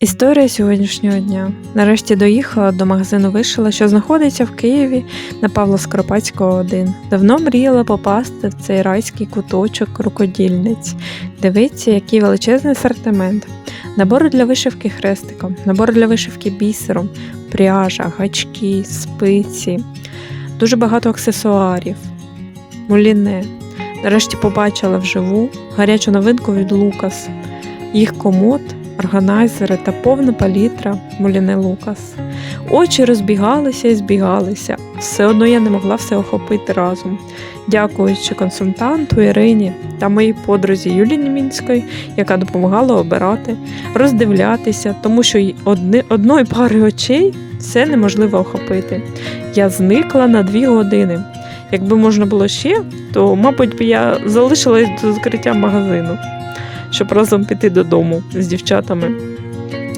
Історія сьогоднішнього дня. Нарешті доїхала до магазину вишила, що знаходиться в Києві на Павла Скоропадського 1. Давно мріяла попасти в цей райський куточок рукодільниць. Дивіться, який величезний асортимент. Набори для вишивки хрестиком, набори для вишивки бісером, пряжа, гачки, спиці, дуже багато аксесуарів, муліне. Нарешті побачила вживу гарячу новинку від Лукас. Їх комод органайзери та повна палітра Муліне Лукас. Очі розбігалися і збігалися. Все одно я не могла все охопити разом. Дякуючи консультанту Ірині та моїй подрузі Юлії Німінської, яка допомагала обирати, роздивлятися, тому що одни, одної пари очей все неможливо охопити. Я зникла на дві години. Якби можна було ще, то, мабуть, я залишилась до закриття магазину щоб разом піти додому з дівчатами.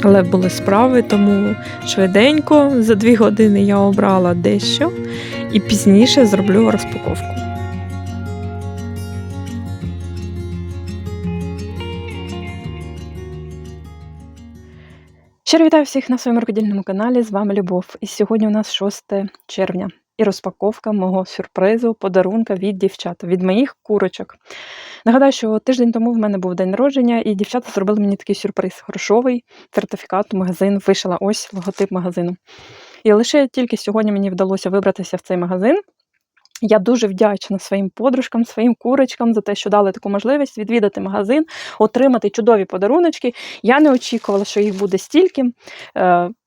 Але були справи, тому швиденько за дві години я обрала дещо і пізніше зроблю розпаковку. Щиро вітаю всіх на своєму рукодільному каналі. З вами Любов. І сьогодні у нас 6 червня і розпаковка мого сюрпризу, подарунка від дівчат, від моїх курочок. Нагадаю, що тиждень тому в мене був день народження, і дівчата зробили мені такий сюрприз грошовий сертифікат магазин. Вишила ось логотип магазину. І лише тільки сьогодні мені вдалося вибратися в цей магазин. Я дуже вдячна своїм подружкам, своїм курочкам за те, що дали таку можливість відвідати магазин, отримати чудові подаруночки. Я не очікувала, що їх буде стільки.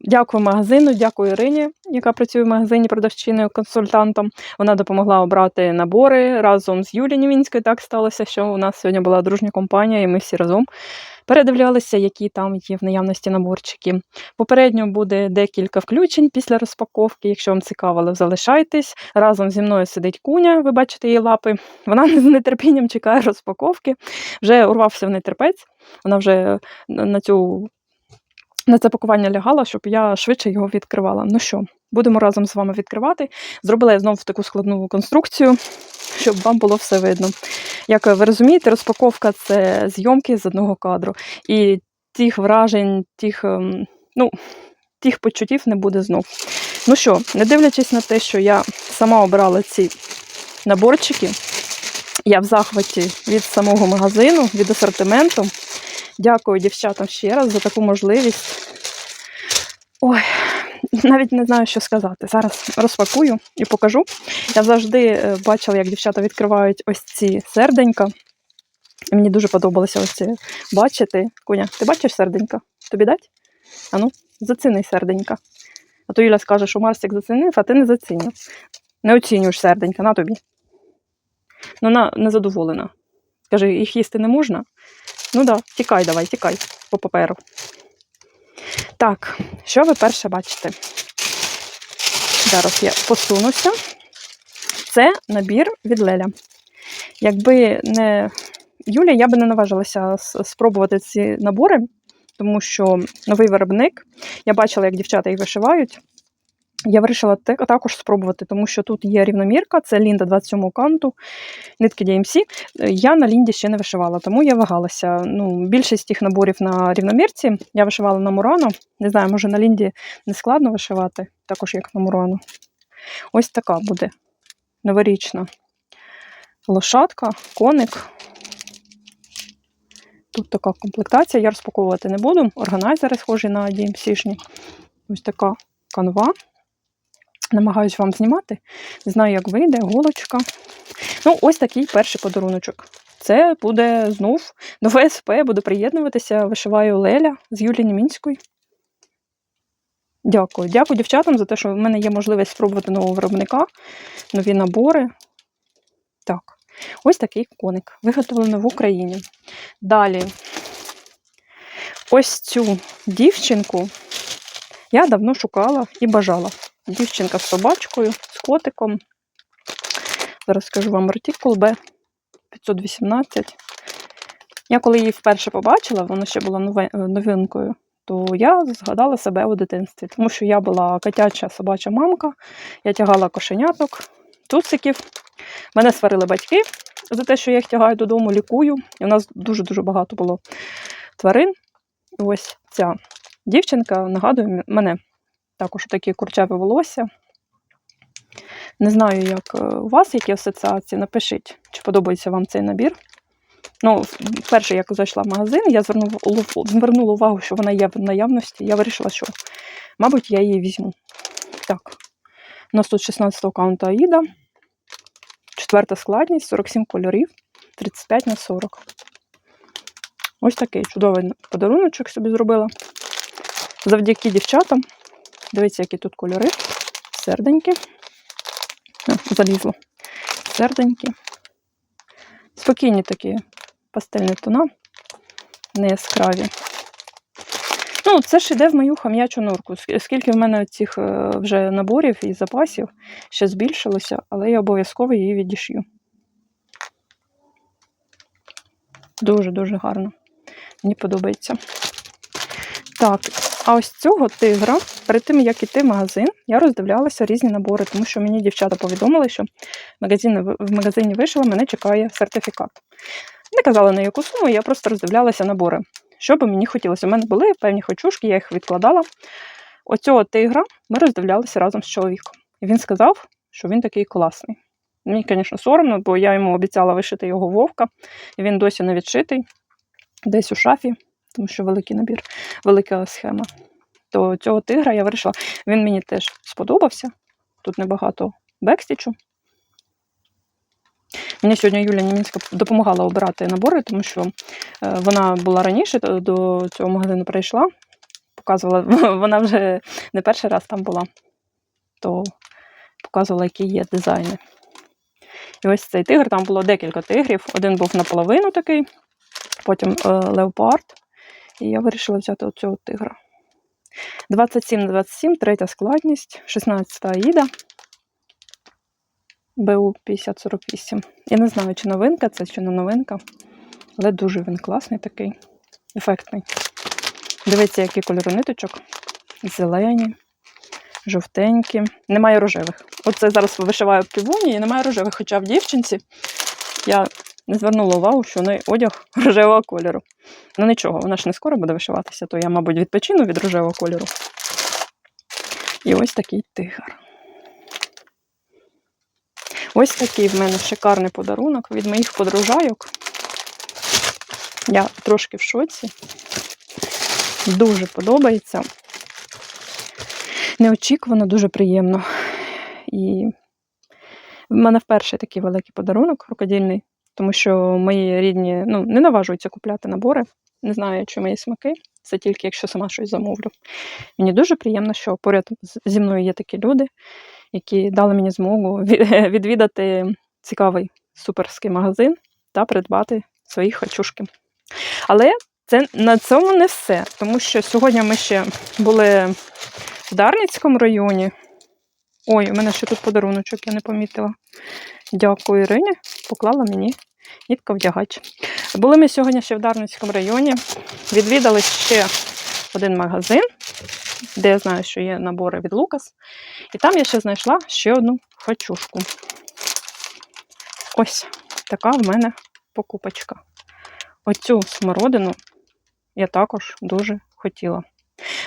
Дякую магазину, дякую Ірині, яка працює в магазині продавчиною консультантом. Вона допомогла обрати набори разом з Юлією Німінською. Так сталося, що у нас сьогодні була дружня компанія, і ми всі разом передивлялися, які там є в наявності наборчики. Попередньо буде декілька включень після розпаковки. Якщо вам цікаво, залишайтесь. Разом зі мною сидить куня, ви бачите її лапи. Вона з нетерпінням чекає розпаковки. Вже урвався в нетерпець. Вона вже на цю. На це пакування лягала, щоб я швидше його відкривала. Ну що, будемо разом з вами відкривати. Зробила я знову таку складну конструкцію, щоб вам було все видно. Як ви розумієте, розпаковка це зйомки з одного кадру. І тих вражень, тих, ем, ну, тих почуттів не буде знов. Ну що, не дивлячись на те, що я сама обирала ці наборчики, я в захваті від самого магазину, від асортименту. Дякую дівчатам ще раз за таку можливість. Ой, навіть не знаю, що сказати. Зараз розпакую і покажу. Я завжди е, бачила, як дівчата відкривають ось ці серденька. Мені дуже подобалося ось це бачити. Куня, ти бачиш серденька? Тобі дать? Ану, зацінуй серденька. А то Юля скаже, що Марсик зацінив, а ти не зацінив. Не оцінюєш серденька, на тобі. Ну, вона незадоволена. Каже, їх їсти не можна. Ну да, тікай давай, тікай по паперу. Так, що ви перше бачите? Зараз я посунуся. Це набір від Леля. Якби не Юля, я би не наважилася спробувати ці набори, тому що новий виробник. Я бачила, як дівчата їх вишивають. Я вирішила також спробувати, тому що тут є рівномірка, це Лінда 27-го канту, нитки DMC. Я на Лінді ще не вишивала, тому я вагалася. Ну, Більшість тих наборів на рівномірці я вишивала на Мурано. Не знаю, може на Лінді не складно вишивати, також як на Мурано. Ось така буде новорічна лошадка, коник. Тут така комплектація, я розпаковувати не буду. Органайзери схожі на DMC-шні. Ось така канва. Намагаюсь вам знімати. Не знаю, як вийде, голочка. Ну, ось такий перший подаруночок. Це буде знов нове СП, буду приєднуватися. Вишиваю Леля з Юлії Німінської. Дякую. Дякую дівчатам за те, що в мене є можливість спробувати нового виробника, нові набори. Так, ось такий коник. Виготовлений в Україні. Далі, ось цю дівчинку я давно шукала і бажала. Дівчинка з собачкою, з котиком. Зараз скажу вам артикул Б 518. Я коли її вперше побачила, вона ще була новинкою, то я згадала себе у дитинстві, тому що я була котяча собача мамка, я тягала кошеняток, цуциків. Мене сварили батьки за те, що я їх тягаю додому, лікую. І у нас дуже-дуже багато було тварин. Ось ця дівчинка нагадує мене. Також такі курчаві волосся. Не знаю, як е, у вас які асоціації. Напишіть, чи подобається вам цей набір. Ну, перше, як зайшла в магазин, я звернула, звернула увагу, що вона є в наявності. Я вирішила, що, мабуть, я її візьму. Так, у нас тут 16 каунта Аїда, четверта складність, 47 кольорів, 35 на 40. Ось такий чудовий подаруночок собі зробила. Завдяки дівчатам. Дивіться, які тут кольори. Серденькі. А, залізло. Серденькі. Спокійні такі пастельні тона, не яскраві. Ну, це ж іде в мою хам'ячу норку. Ск- Скільки в мене цих е, вже наборів і запасів ще збільшилося, але я обов'язково її відішью. Дуже-дуже гарно. Мені подобається. Так, а ось цього тигра, перед тим як іти в магазин, я роздивлялася різні набори, тому що мені дівчата повідомили, що магазин, в магазині вийшла, мене чекає сертифікат. Не казала на яку суму, я просто роздивлялася набори. Що би мені хотілося. У мене були певні хочушки, я їх відкладала. Оцього тигра ми роздивлялися разом з чоловіком. І він сказав, що він такий класний. Мені, звісно, соромно, бо я йому обіцяла вишити його вовка, і він досі не відшитий, десь у шафі, тому що великий набір, велика схема. То цього тигра я вирішила. Він мені теж сподобався. Тут небагато бекстічу. Мені сьогодні Юля Німінська допомагала обирати набори, тому що е, вона була раніше до- цього магазину прийшла, показувала, вона вже не перший раз там була, то показувала, які є дизайни. І ось цей тигр, там було декілька тигрів. Один був наполовину такий, потім е, леопард. І я вирішила взяти оцього тигра. 27 на 27, третя складність, 16 Аїда. БУ 5048. Я не знаю, чи новинка це, чи не новинка, але дуже він класний такий, ефектний. Дивіться, які кольори ниточок. Зелені, жовтенькі. Немає рожевих. Оце зараз вишиваю півоні і немає рожевих. Хоча в дівчинці я не звернула увагу, що в неї одяг рожевого кольору. Ну нічого, вона ж не скоро буде вишиватися, то я, мабуть, відпочину від рожевого кольору. І ось такий тигр. Ось такий в мене шикарний подарунок від моїх подружайок. Я трошки в шоці. Дуже подобається. Неочікувано, дуже приємно. І в мене вперше такий великий подарунок рукодільний, тому що мої рідні ну, не наважуються купляти набори. Не знаю, чи мої смаки. Це тільки якщо сама щось замовлю. Мені дуже приємно, що поряд зі мною є такі люди, які дали мені змогу відвідати цікавий суперський магазин та придбати свої хочушки. Але це на цьому не все, тому що сьогодні ми ще були в Дарницькому районі. Ой, у мене ще тут подаруночок, я не помітила. Дякую, Ірині. Поклала мені нітка вдягач. Були ми сьогодні ще в Дарницькому районі. Відвідали ще один магазин, де я знаю, що є набори від Лукас. І там я ще знайшла ще одну хочушку. Ось така в мене покупочка. Оцю смородину я також дуже хотіла.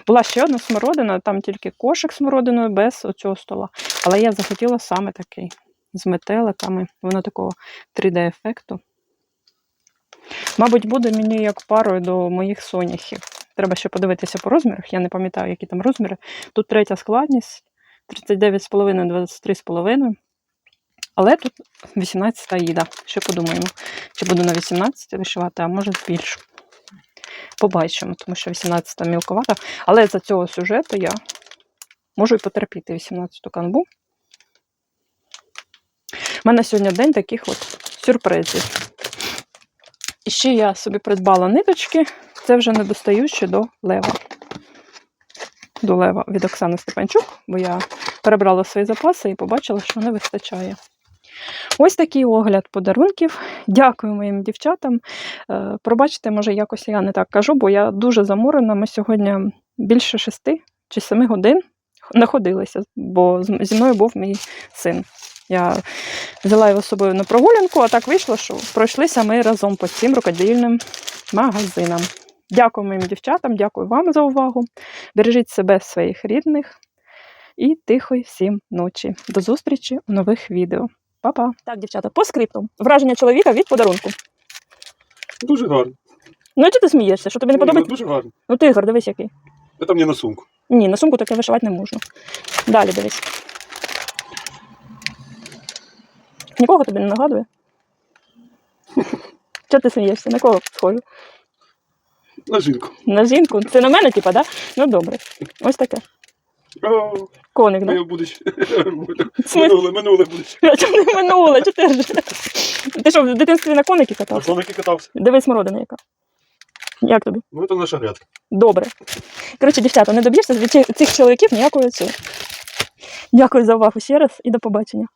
Була ще одна смородина, там тільки кошик смородиною без оцього стола. Але я захотіла саме такий з метеликами. Воно такого 3D-ефекту. Мабуть, буде мені як парою до моїх соняхів. Треба ще подивитися по розмірах. Я не пам'ятаю, які там розміри. Тут третя складність 39,5, 23,5. Але тут 18 аїда. Ще подумаємо, чи буду на 18 вишивати, а може збільшу. Побачимо, тому що 18 мілковата. Але за цього сюжету я можу і потерпіти 18 канву. У мене сьогодні день таких от сюрпризів. І ще я собі придбала ниточки. Це вже не достаючи до лева. До лева від Оксани Степанчук, бо я перебрала свої запаси і побачила, що не вистачає. Ось такий огляд подарунків. Дякую моїм дівчатам. Е, Пробачте, може, якось я не так кажу, бо я дуже заморена. Ми сьогодні більше шести чи семи годин знаходилися, бо зі мною був мій син. Я взяла його з собою на прогулянку, а так вийшло, що пройшлися ми разом по цим рукодільним магазинам. Дякую моїм дівчатам, дякую вам за увагу. Бережіть себе, своїх рідних і тихої всім ночі. До зустрічі у нових відео. Па-па. Так, дівчата, по скрипту. Враження чоловіка від подарунку. Дуже гарно. Ну, і чи ти смієшся? Що тобі не ну, подобається? Дуже гарно. Ну, ти Ігор, дивись який. Це мені на сумку. Ні, на сумку таке вишивати не можна. Далі дивись. Нікого тобі не нагадує? Чого ти смієшся? На кого схоже? На жінку. На жінку? Це на мене, типа, да? Ну добре. Ось таке. О, Коник, да? моє? Минуле, минуле будеш. А чому не минуле? Чи ти ж? Ти що, в дитинстві на коники А катався? на катався? Дивись смородина яка. Як тобі? Ну, це наша грядка. Добре. Коротше, дівчата, не доб'єшся від цих- цих чоловіків ніякої цього. Дякую за увагу ще раз і до побачення.